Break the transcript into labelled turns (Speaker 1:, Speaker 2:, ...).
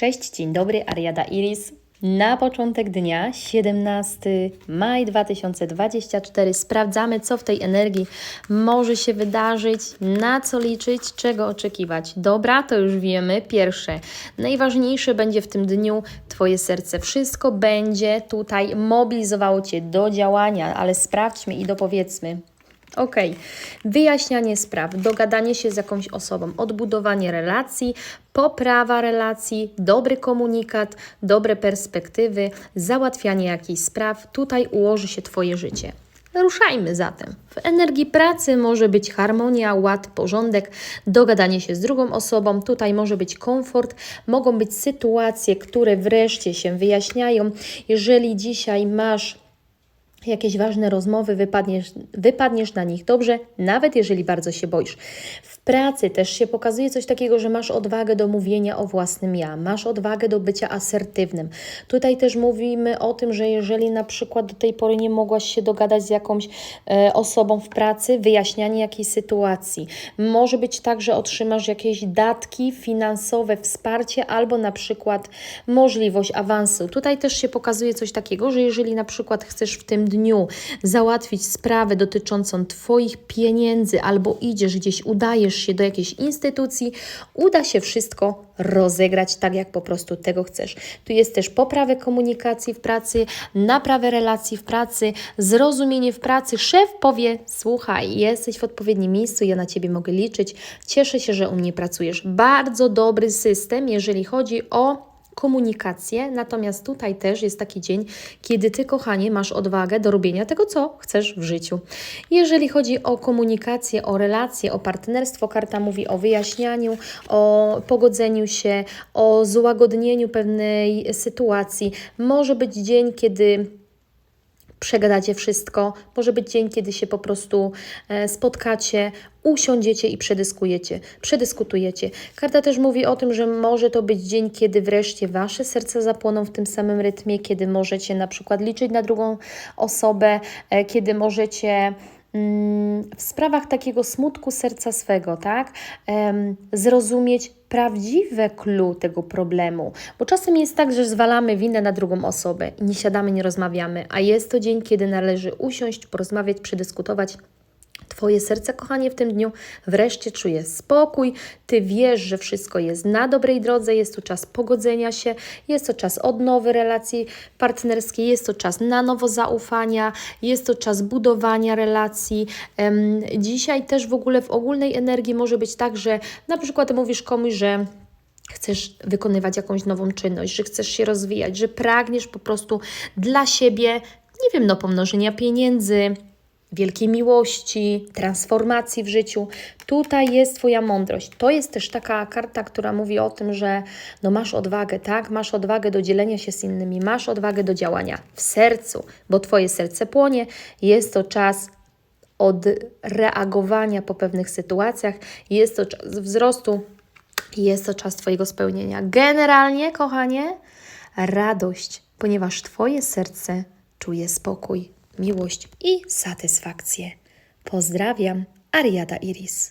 Speaker 1: Cześć, dzień dobry, Ariada Iris. Na początek dnia, 17 maj 2024, sprawdzamy, co w tej energii może się wydarzyć, na co liczyć, czego oczekiwać. Dobra, to już wiemy. Pierwsze, najważniejsze będzie w tym dniu Twoje serce. Wszystko będzie tutaj mobilizowało Cię do działania, ale sprawdźmy i dopowiedzmy, Ok, wyjaśnianie spraw, dogadanie się z jakąś osobą, odbudowanie relacji, poprawa relacji, dobry komunikat, dobre perspektywy, załatwianie jakichś spraw. Tutaj ułoży się Twoje życie. Ruszajmy zatem. W energii pracy może być harmonia, ład, porządek, dogadanie się z drugą osobą. Tutaj może być komfort, mogą być sytuacje, które wreszcie się wyjaśniają. Jeżeli dzisiaj masz jakieś ważne rozmowy, wypadniesz, wypadniesz na nich dobrze, nawet jeżeli bardzo się boisz. W pracy też się pokazuje coś takiego, że masz odwagę do mówienia o własnym ja, masz odwagę do bycia asertywnym. Tutaj też mówimy o tym, że jeżeli na przykład do tej pory nie mogłaś się dogadać z jakąś e, osobą w pracy, wyjaśnianie jakiejś sytuacji. Może być tak, że otrzymasz jakieś datki finansowe, wsparcie albo na przykład możliwość awansu. Tutaj też się pokazuje coś takiego, że jeżeli na przykład chcesz w tym dniu załatwić sprawę dotyczącą Twoich pieniędzy albo idziesz gdzieś, udajesz się do jakiejś instytucji, uda się wszystko rozegrać tak, jak po prostu tego chcesz. Tu jest też poprawę komunikacji w pracy, naprawę relacji w pracy, zrozumienie w pracy. Szef powie: Słuchaj, jesteś w odpowiednim miejscu, ja na Ciebie mogę liczyć. Cieszę się, że u mnie pracujesz. Bardzo dobry system, jeżeli chodzi o komunikację, natomiast tutaj też jest taki dzień, kiedy Ty, kochanie, masz odwagę do robienia tego, co chcesz w życiu. Jeżeli chodzi o komunikację, o relacje, o partnerstwo, karta mówi o wyjaśnianiu, o pogodzeniu się, o złagodnieniu pewnej sytuacji. Może być dzień, kiedy przegadacie wszystko. Może być dzień, kiedy się po prostu e, spotkacie, usiądziecie i przedyskujecie, przedyskutujecie. Karta też mówi o tym, że może to być dzień, kiedy wreszcie wasze serca zapłoną w tym samym rytmie, kiedy możecie na przykład liczyć na drugą osobę, e, kiedy możecie mm, w sprawach takiego smutku serca swego, tak, zrozumieć prawdziwe clue tego problemu. Bo czasem jest tak, że zwalamy winę na drugą osobę i nie siadamy, nie rozmawiamy, a jest to dzień, kiedy należy usiąść, porozmawiać, przedyskutować. Twoje serce, kochanie, w tym dniu wreszcie czuje spokój. Ty wiesz, że wszystko jest na dobrej drodze, jest to czas pogodzenia się, jest to czas odnowy relacji partnerskiej, jest to czas na nowo zaufania, jest to czas budowania relacji. Dzisiaj też w ogóle w ogólnej energii może być tak, że na przykład mówisz komuś, że chcesz wykonywać jakąś nową czynność, że chcesz się rozwijać, że pragniesz po prostu dla siebie, nie wiem, no pomnożenia pieniędzy, wielkiej miłości, transformacji w życiu. Tutaj jest Twoja mądrość. To jest też taka karta, która mówi o tym, że no masz odwagę, tak? Masz odwagę do dzielenia się z innymi, masz odwagę do działania w sercu, bo Twoje serce płonie. Jest to czas od reagowania po pewnych sytuacjach, jest to czas wzrostu, jest to czas Twojego spełnienia. Generalnie, kochanie, radość, ponieważ Twoje serce czuje spokój, miłość i satysfakcję. Pozdrawiam, Ariada Iris.